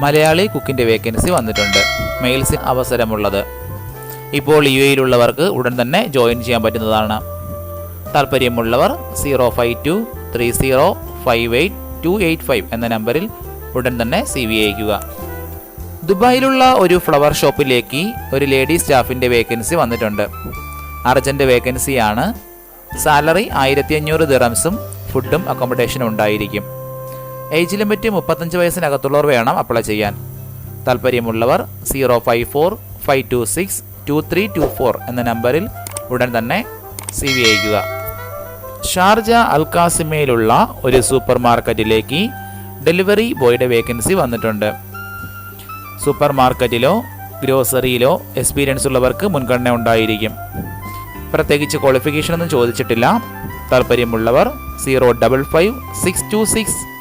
Malayali കുക്കിന്റെ vacancy വന്നിട്ടുണ്ട്. മെയിൽസിന് അവസരമുള്ളത്. ഇപ്പോൾ U എയിലുള്ളവർക്ക് ഉടൻ തന്നെ ജോയിൻ ചെയ്യാൻ പറ്റുന്നതാണ്. താല്പര്യമുള്ളവർ zero five two three zero five eight two eight five എന്ന നമ്പറിൽ ഉടൻ തന്നെ സി വി അയക്കുക ദുബായിലുള്ള ഒരു ഫ്ലവർ ഷോപ്പിലേക്ക് ഒരു ലേഡി സ്റ്റാഫിന്റെ വേക്കൻസി വന്നിട്ടുണ്ട്. അർജന്റ് വേക്കൻസിയാണ്. സാലറി ആയിരത്തി അഞ്ഞൂറ് ദിറംസും ഫുഡും അക്കോമഡേഷനും ഉണ്ടായിരിക്കും. ഏജ് ലിമിറ്റ് മുപ്പത്തഞ്ച് വയസ്സിനകത്തുള്ളവർ വേണം അപ്ലൈ ചെയ്യാൻ. താല്പര്യമുള്ളവർ zero five four five two six two three two four എന്ന നമ്പറിൽ ഉടൻ തന്നെ സി വി അയക്കുക ഷാർജ അൽക്കാസിമയിലുള്ള ഒരു സൂപ്പർ മാർക്കറ്റിലേക്ക് ഡെലിവറി ബോയുടെ വേക്കൻസി വന്നിട്ടുണ്ട്. സൂപ്പർ മാർക്കറ്റിലോ ഗ്രോസറിയിലോ എക്സ്പീരിയൻസ് ഉള്ളവർക്ക് മുൻഗണന ഉണ്ടായിരിക്കും. പ്രത്യേകിച്ച് ക്വാളിഫിക്കേഷൻ ഒന്നും ചോദിച്ചിട്ടില്ല. താല്പര്യമുള്ളവർ zero double five six two six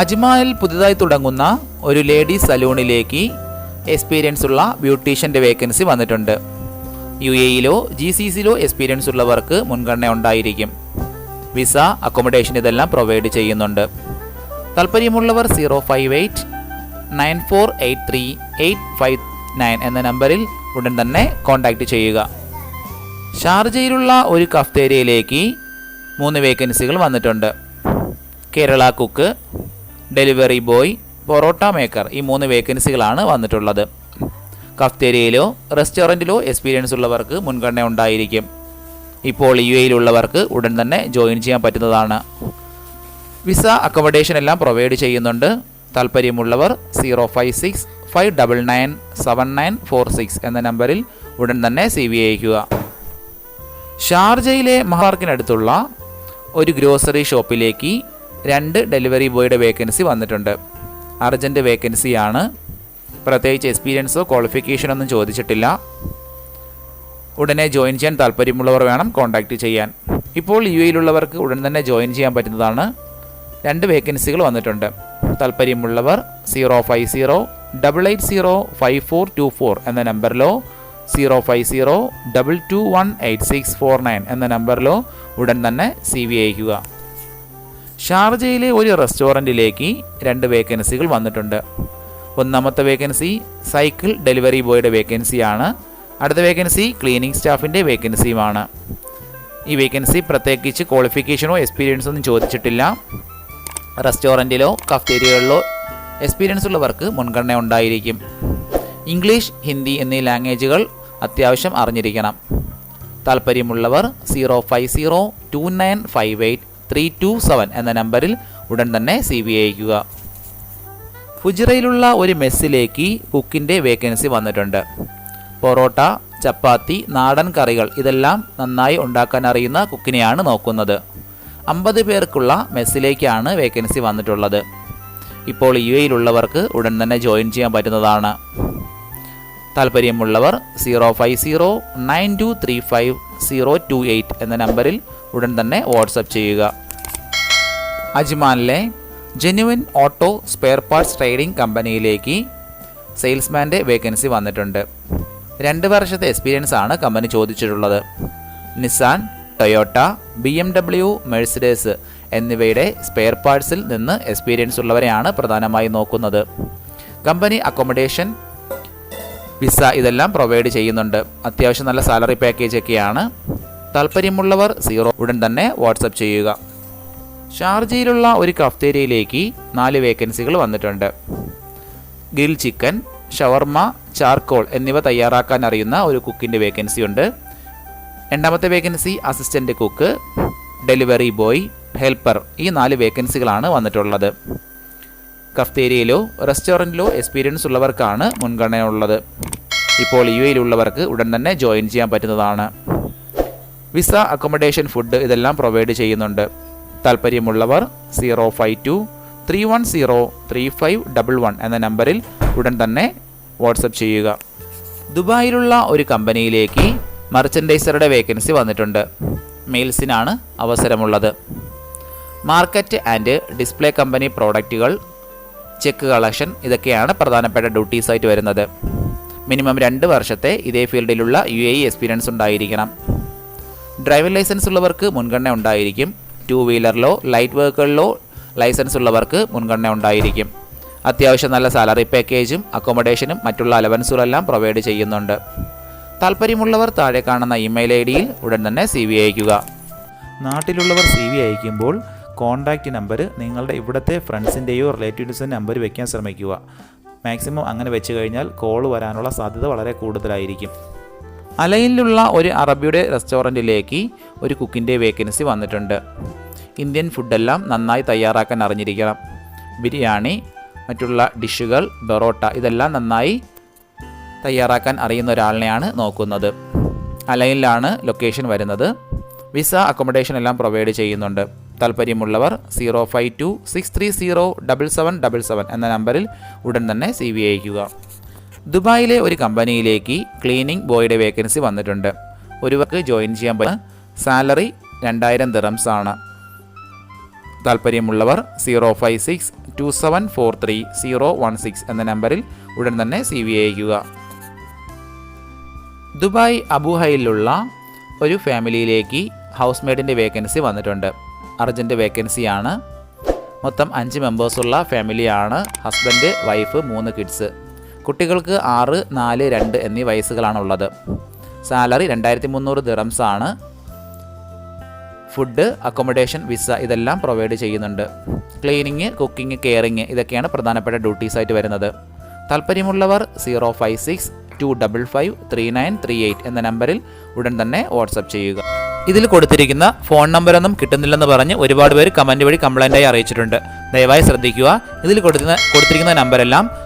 അജ്മാനിൽ പുതുതായി തുടങ്ങുന്ന ഒരു ലേഡീസ് സലൂണിലേക്ക് എക്സ്പീരിയൻസ് ഉള്ള ബ്യൂട്ടീഷ്യന്റെ വേക്കൻസി വന്നിട്ടുണ്ട്. യു എയിലോ ജി സി സിയിലോ എക്സ്പീരിയൻസ് ഉള്ളവർക്ക് മുൻഗണന ഉണ്ടായിരിക്കും. വിസ അക്കോമഡേഷൻ ഇതെല്ലാം പ്രൊവൈഡ് ചെയ്യുന്നുണ്ട്. താല്പര്യമുള്ളവർ zero five eight nine four eight three eight five nine എന്ന നമ്പറിൽ ഉടൻ തന്നെ കോൺടാക്റ്റ് ചെയ്യുക. ഷാർജയിലുള്ള ഒരു കഫ്തേരിയയിലേക്ക് മൂന്ന് വേക്കൻസികൾ വന്നിട്ടുണ്ട്. Kerala cook delivery boy porotta maker ഈ മൂന്ന് വേക്കൻസികളാണ് വന്നിട്ടുള്ളത്. കഫ്തേരിയയിലോ റെസ്റ്റോറന്റിലോ എക്സ്പീരിയൻസ് ഉള്ളവർക്ക് മുൻഗണന ഉണ്ടായിരിക്കും. ഇപ്പോൾ യു എയിലുള്ളവർക്ക് ഉടൻ തന്നെ ജോയിൻ ചെയ്യാൻ പറ്റുന്നതാണ്. വിസ അക്കോമഡേഷൻ എല്ലാം പ്രൊവൈഡ് ചെയ്യുന്നുണ്ട്. താല്പര്യമുള്ളവർ zero five six five double nine seven nine four six എന്ന നമ്പറിൽ ഉടൻ തന്നെ സി വി അയക്കുക ഷാർജയിലെ മഹാർക്കിനടുത്തുള്ള ഒരു ഗ്രോസറി ഷോപ്പിലേക്ക് രണ്ട് ഡെലിവറി ബോയുടെ വേക്കൻസി വന്നിട്ടുണ്ട്. അർജന്റ് വേക്കൻസിയാണ്. പ്രത്യേകിച്ച് എക്സ്പീരിയൻസോ ക്വാളിഫിക്കേഷനോ ഒന്നും ചോദിച്ചിട്ടില്ല. ഉടനെ ജോയിൻ ചെയ്യാൻ താല്പര്യമുള്ളവർ വേണം കോൺടാക്റ്റ് ചെയ്യാൻ. ഇപ്പോൾ യു എയിലുള്ളവർക്ക് ഉടൻ തന്നെ ജോയിൻ ചെയ്യാൻ പറ്റുന്നതാണ്. രണ്ട് വേക്കൻസികൾ വന്നിട്ടുണ്ട്. താല്പര്യമുള്ളവർ zero five zero double eight zero five four two four എന്ന നമ്പറിലോ zero five zero double two one eight six four nine എന്ന നമ്പറിലോ ഉടൻ തന്നെ സി വി അയക്കുക ഷാർജയിലെ ഒരു റെസ്റ്റോറന്റിലേക്ക് രണ്ട് വേക്കൻസികൾ വന്നിട്ടുണ്ട്. ഒന്നാമത്തെ വേക്കൻസി സൈക്കിൾ ഡെലിവറി ബോയുടെ വേക്കൻസിയാണ്. അടുത്ത വേക്കൻസി ക്ലീനിങ് സ്റ്റാഫിന്റെ വേക്കൻസിയുമാണ്. ഈ വേക്കൻസി പ്രത്യേകിച്ച് ക്വാളിഫിക്കേഷനോ എക്സ്പീരിയൻസോ ഒന്നും ചോദിച്ചിട്ടില്ല. റെസ്റ്റോറന്റിലോ കഫ്റ്റേരിയകളിലോ എക്സ്പീരിയൻസ് ഉള്ളവർക്ക് മുൻഗണന ഉണ്ടായിരിക്കും. ഇംഗ്ലീഷ് ഹിന്ദി എന്നീ ലാംഗ്വേജുകൾ അത്യാവശ്യം അറിഞ്ഞിരിക്കണം. താല്പര്യമുള്ളവർ zero five zero two nine five eight three two seven എന്ന നമ്പറിൽ ഉടൻ തന്നെ സി വി അയക്കുക ഫുജിറയിലുള്ള ഒരു മെസ്സിലേക്ക് കുക്കിന്റെ വേക്കൻസി വന്നിട്ടുണ്ട്. പൊറോട്ട ചപ്പാത്തി നാടൻ കറികൾ ഇതെല്ലാം നന്നായി ഉണ്ടാക്കാൻ അറിയുന്ന കുക്കിനെയാണ് നോക്കുന്നത്. അമ്പത് പേർക്കുള്ള മെസ്സിലേക്കാണ് വേക്കൻസി വന്നിട്ടുള്ളത്. ഇപ്പോൾ യു എയിലുള്ളവർക്ക് ഉടൻ തന്നെ ജോയിൻ ചെയ്യാൻ പറ്റുന്നതാണ്. താല്പര്യമുള്ളവർ zero five zero nine two three five zero two eight എന്ന നമ്പറിൽ ഉടൻ തന്നെ വാട്സപ്പ് ചെയ്യുക. അജ്മാനിലെ genuine auto spare parts trading കമ്പനിയിലേക്ക് സെയിൽസ്മാന്റെ വേക്കൻസി വന്നിട്ടുണ്ട്. രണ്ട് വർഷത്തെ എക്സ്പീരിയൻസ് ആണ് കമ്പനി ചോദിച്ചിട്ടുള്ളത്. Nissan Toyota B M W Mercedes എന്നിവയുടെ സ്പെയർ പാർട്സിൽ നിന്ന് എക്സ്പീരിയൻസ് ഉള്ളവരെയാണ് പ്രധാനമായും നോക്കുന്നത്. കമ്പനി അക്കോമഡേഷൻ വിസ ഇതെല്ലാം പ്രൊവൈഡ് ചെയ്യുന്നുണ്ട്. അത്യാവശ്യം നല്ല സാലറി പാക്കേജ് ഒക്കെയാണ്. താല്പര്യമുള്ളവർ സീറോ. ഉടൻ തന്നെ വാട്സപ്പ് ചെയ്യുക. ഷാർജയിലുള്ള ഒരു കഫ്തേരിയയിലേക്ക് നാല് വേക്കൻസികൾ വന്നിട്ടുണ്ട്. ഗ്രിൽ ചിക്കൻ ഷവർമ ചാർക്കോൾ എന്നിവ തയ്യാറാക്കാൻ അറിയുന്ന ഒരു കുക്കിന്റെ വേക്കൻസി ഉണ്ട്. രണ്ടാമത്തെ vacancy assistant cook delivery boy helper ഈ നാല് വേക്കൻസികളാണ് വന്നിട്ടുള്ളത്. കഫ്തേരിയയിലോ റെസ്റ്റോറന്റിലോ എക്സ്പീരിയൻസ് ഉള്ളവർക്കാണ് മുൻഗണനയുള്ളത്. ഇപ്പോൾ യു എയിലുള്ളവർക്ക് ഉടൻ തന്നെ ജോയിൻ ചെയ്യാൻ പറ്റുന്നതാണ്. വിസ അക്കോമഡേഷൻ ഫുഡ് ഇതെല്ലാം പ്രൊവൈഡ് ചെയ്യുന്നുണ്ട്. താല്പര്യമുള്ളവർ zero five two three one zero three five double one എന്ന നമ്പറിൽ ഉടൻ തന്നെ വാട്സപ്പ് ചെയ്യുക. ദുബായിലുള്ള ഒരു കമ്പനിയിലേക്ക് മർച്ചൻഡൈസറുടെ വേക്കൻസി വന്നിട്ടുണ്ട്. മെയിൽസിനാണ് അവസരമുള്ളത്. മാർക്കറ്റ് ആൻഡ് ഡിസ്പ്ലേ കമ്പനി പ്രോഡക്റ്റുകൾ ചെക്ക് കളക്ഷൻ ഇതൊക്കെയാണ് പ്രധാനപ്പെട്ട ഡ്യൂട്ടീസ് ആയിട്ട് വരുന്നത്. മിനിമം രണ്ട് വർഷത്തെ ഇതേ ഫീൽഡിലുള്ള യു എ എക്സ്പീരിയൻസ് ഉണ്ടായിരിക്കണം. ഡ്രൈവിംഗ് ലൈസൻസ് ഉള്ളവർക്ക് മുൻഗണന ഉണ്ടായിരിക്കും. ടു വീലറിലോ ലൈറ്റ് വെഹിക്കിളിലോ ലൈസൻസ് ഉള്ളവർക്ക് മുൻഗണന ഉണ്ടായിരിക്കും. അത്യാവശ്യം നല്ല സാലറി പാക്കേജും അക്കോമഡേഷനും മറ്റുള്ള അലവൻസുകളെല്ലാം പ്രൊവൈഡ് ചെയ്യുന്നുണ്ട്. താല്പര്യമുള്ളവർ താഴെ കാണുന്ന ഇമെയിൽ ഐ ഡിയിൽ ഉടൻ തന്നെ സി വി അയക്കുക നാട്ടിലുള്ളവർ സി വി അയക്കുമ്പോൾ കോൺടാക്റ്റ് നമ്പർ നിങ്ങളുടെ ഇവിടുത്തെ ഫ്രണ്ട്സിന്റെയോ റിലേറ്റീവ്സിന്റെ നമ്പർ വയ്ക്കാൻ ശ്രമിക്കുക. മാക്സിമം അങ്ങനെ വെച്ച് കഴിഞ്ഞാൽ കോൾ വരാനുള്ള സാധ്യത വളരെ കൂടുതലായിരിക്കും. അലയിലുള്ള ഒരു അറബിയുടെ റെസ്റ്റോറന്റിലേക്ക് ഒരു കുക്കിന്റെ വേക്കൻസി വന്നിട്ടുണ്ട്. ഇന്ത്യൻ ഫുഡെല്ലാം നന്നായി തയ്യാറാക്കാൻ അറിഞ്ഞിരിക്കണം. ബിരിയാണി മറ്റുള്ള ഡിഷുകൾ ബൊറോട്ട ഇതെല്ലാം നന്നായി തയ്യാറാക്കാൻ അറിയുന്ന ഒരാളിനെയാണ് നോക്കുന്നത്. അലയിലാണ് ലൊക്കേഷൻ വരുന്നത്. വിസ അക്കോമഡേഷൻ എല്ലാം പ്രൊവൈഡ് ചെയ്യുന്നുണ്ട്. താല്പര്യമുള്ളവർ zero five two six three zero double seven double seven എന്ന നമ്പറിൽ ഉടൻ തന്നെ സി വി അയക്കുക ദുബായിലെ ഒരു കമ്പനിയിലേക്ക് ക്ലീനിങ് ബോയുടെ വേക്കൻസി വന്നിട്ടുണ്ട്. ഒരുവർക്ക് ജോയിൻ ചെയ്യാൻ പറ്റുന്ന സാലറി രണ്ടായിരം ദിറംസ് ആണ്. താല്പര്യമുള്ളവർ zero five six two seven four three zero one six എന്ന നമ്പറിൽ ഉടൻ തന്നെ സി വി അയക്കുക ദുബായ് അബുഹയിലുള്ള ഒരു ഫാമിലിയിലേക്ക് ഹൗസ് മെയ്ഡിന്റെ വേക്കൻസി വന്നിട്ടുണ്ട്. അർജന്റ് വേക്കൻസിയാണ്. മൊത്തം അഞ്ച് മെമ്പേഴ്സുള്ള ഫാമിലിയാണ്. ഹസ്ബൻഡ് വൈഫ് മൂന്ന് കിഡ്സ്. കുട്ടികൾക്ക് ആറ് നാല് രണ്ട് എന്നീ വയസ്സുകളാണുള്ളത്. സാലറി രണ്ടായിരത്തി മുന്നൂറ് ദിറംസ് ആണ് ഫുഡ് അക്കോമഡേഷൻ വിസ ഇതെല്ലാം പ്രൊവൈഡ് ചെയ്യുന്നുണ്ട്. ക്ലീനിങ് കുക്കിംഗ് കെയറിങ് ഇതൊക്കെയാണ് പ്രധാനപ്പെട്ട ഡ്യൂട്ടീസ് ആയിട്ട് വരുന്നത്. താല്പര്യമുള്ളവർ zero five six two double five three nine three eight എന്ന നമ്പറിൽ ഉടൻ തന്നെ വാട്സപ്പ് ചെയ്യുക. ഇതിൽ കൊടുത്തിരിക്കുന്ന ഫോൺ നമ്പറൊന്നും കിട്ടുന്നില്ലെന്ന് പറഞ്ഞ് ഒരുപാട് പേര് കമന്റ് വഴി കംപ്ലൈന്റായി അറിയിച്ചിട്ടുണ്ട്. ദയവായി ശ്രദ്ധിക്കുക. ഇതിൽ കൊടുക്കുന്ന കൊടുത്തിരിക്കുന്ന നമ്പരെല്ലാം